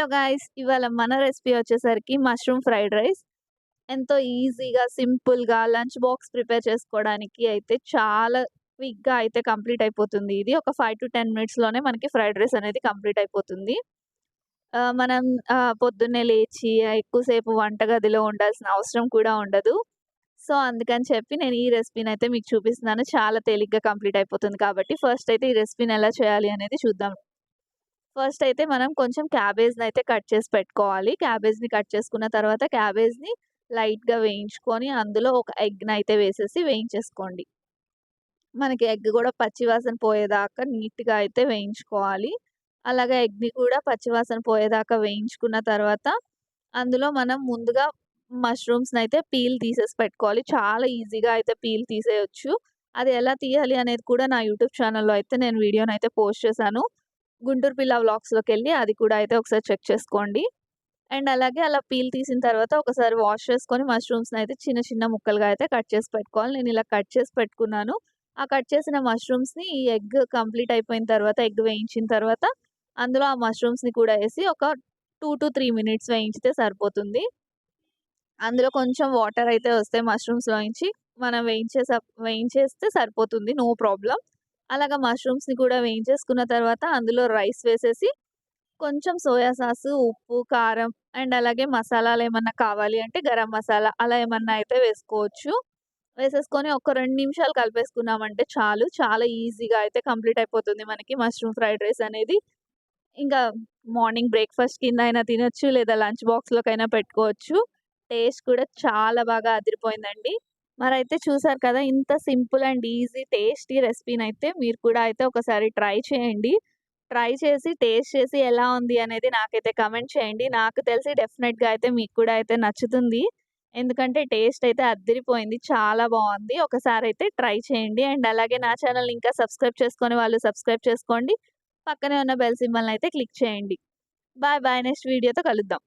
Hello guys ఇవాళ మన recipe వచ్చేసరికి మష్రూమ్ ఫ్రైడ్ రైస్. ఎంతో ఈజీగా సింపుల్గా లంచ్ బాక్స్ ప్రిపేర్ చేసుకోవడానికి అయితే చాలా క్విక్గా అయితే కంప్లీట్ అయిపోతుంది. ఇది ఒక ఫైవ్ టు టెన్ మినిట్స్లోనే మనకి ఫ్రైడ్ రైస్ అనేది కంప్లీట్ అయిపోతుంది. ఆ, మనం పొద్దున్నే లేచి ఎక్కువసేపు వంటగదిలో ఉండాల్సిన అవసరం కూడా ఉండదు. సో అందుకని చెప్పి నేను ఈ రెసిపీని అయితే మీకు చూపిస్తున్నాను. చాలా తేలిగ్గా కంప్లీట్ అయిపోతుంది కాబట్టి ఫస్ట్ అయితే ఈ రెసిపీని ఎలా చేయాలి అనేది చూద్దాం. ఫస్ట్ అయితే మనం కొంచెం క్యాబేజ్ని అయితే కట్ చేసి పెట్టుకోవాలి. క్యాబేజ్ని కట్ చేసుకున్న తర్వాత క్యాబేజ్ని లైట్గా వేయించుకొని అందులో ఒక ఎగ్ని అయితే వేసేసి వేయించేసుకోండి. మనకి ఎగ్ కూడా పచ్చివాసన పోయేదాకా నీట్గా అయితే వేయించుకోవాలి. అలాగే ఎగ్ని కూడా పచ్చివాసన పోయేదాకా వేయించుకున్న తర్వాత అందులో మనం ముందుగా మష్రూమ్స్ని అయితే పీల్ తీసేసి పెట్టుకోవాలి. చాలా ఈజీగా అయితే పీల్ తీసేయచ్చు. అది ఎలా తీయాలి అనేది కూడా నా యూట్యూబ్ ఛానల్లో అయితే నేను వీడియోని అయితే పోస్ట్ చేశాను. గుంటూరు పిల్ల వ్లాగ్స్లోకి వెళ్ళి అది కూడా అయితే ఒకసారి చెక్ చేసుకోండి. అండ్ అలాగే అలా పీల్ తీసిన తర్వాత ఒకసారి వాష్ చేసుకొని మష్రూమ్స్ని అయితే చిన్న చిన్న ముక్కలుగా అయితే కట్ చేసి పెట్టుకోవాలి. నేను ఇలా కట్ చేసి పెట్టుకున్నాను. ఆ కట్ చేసిన మష్రూమ్స్ని ఈ ఎగ్ కంప్లీట్ అయిపోయిన తర్వాత ఎగ్ వేయించిన తర్వాత అందులో ఆ మష్రూమ్స్ని కూడా వేసి ఒక టూ టు త్రీ మినిట్స్ వేయించితే సరిపోతుంది. అందులో కొంచెం వాటర్ అయితే వస్తాయి మష్రూమ్స్లోంచి మనం వేయించేసా వేయించేస్తే సరిపోతుంది. No problem. అలాగా మష్రూమ్స్ని కూడా వేయించేసుకున్న తర్వాత అందులో రైస్ వేసేసి కొంచెం సోయా సాస్ ఉప్పు కారం అండ్ అలాగే మసాలాలు ఏమన్నా కావాలి అంటే గరం మసాలా అలా ఏమన్నా అయితే వేసుకోవచ్చు. వేసేసుకొని ఒక రెండు నిమిషాలు కలిపేసుకున్నామంటే చాలు. చాలా ఈజీగా అయితే కంప్లీట్ అయిపోతుంది మనకి మష్రూమ్ ఫ్రైడ్ రైస్ అనేది. ఇంకా మార్నింగ్ బ్రేక్ఫాస్ట్ కింద అయినా తినొచ్చు లేదా లంచ్ బాక్స్లోకైనా పెట్టుకోవచ్చు. టేస్ట్ కూడా చాలా బాగా అదిరిపోయిందండి. మరి అయితే చూసారు కదా! ఇంత సింపుల్ అండ్ ఈజీ టేస్టీ రెసిపీని అయితే మీరు కూడా అయితే ఒకసారి ట్రై చేయండి. ట్రై చేసి టేస్ట్ చేసి ఎలా ఉంది అనేది నాకైతే కమెంట్ చేయండి. నాకు తెలిసి డెఫినెట్గా అయితే మీకు కూడా అయితే నచ్చుతుంది. ఎందుకంటే టేస్ట్ అయితే అద్దరిపోయింది. చాలా బాగుంది. ఒకసారి అయితే ట్రై చేయండి. అండ్ అలాగే నా ఛానల్ ఇంకా సబ్స్క్రైబ్ చేసుకొని వాళ్ళు సబ్స్క్రైబ్ చేసుకోండి. పక్కనే ఉన్న బెల్ సింబల్ని అయితే క్లిక్ చేయండి. Bye bye. నెక్స్ట్ వీడియోతో కలుద్దాం.